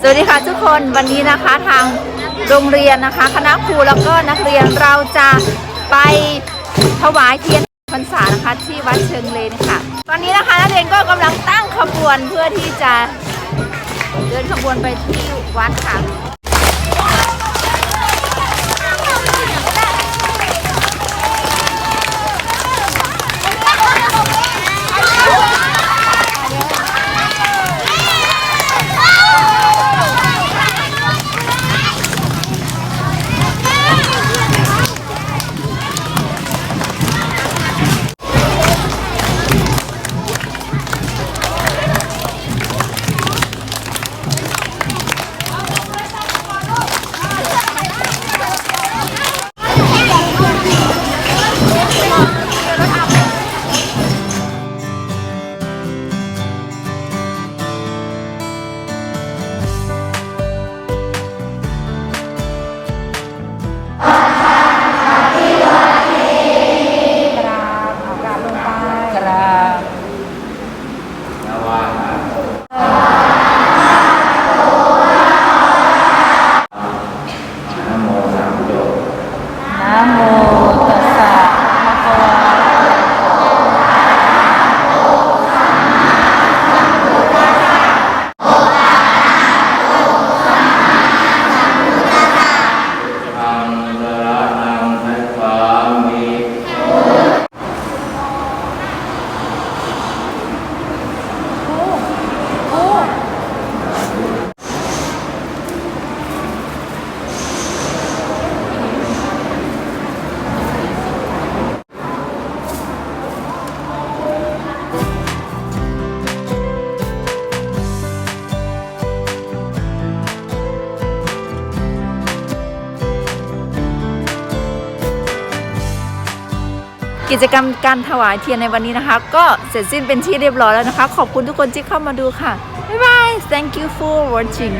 สวัสดีค่ะทุกคนวันนี้นะคะทางโรงเรียนนะคะ คณะครูแล้วก็นักเรียนเราจะไปถวายเทียนพรรษานะคะที่วัดเชิงเลนค่ะ ตอนนี้นะคะนักเรียนก็กำลังตั้งขบวนเพื่อที่จะเดินขบวนไปที่วัดค่ะ กิจกรรมการถวายเทียนในวันนี้นะคะ ก็เสร็จสิ้นเป็นที่เรียบร้อยแล้วนะคะ ขอบคุณทุกคนที่เข้ามาดูค่ะ บ๊ายบาย thank you for watching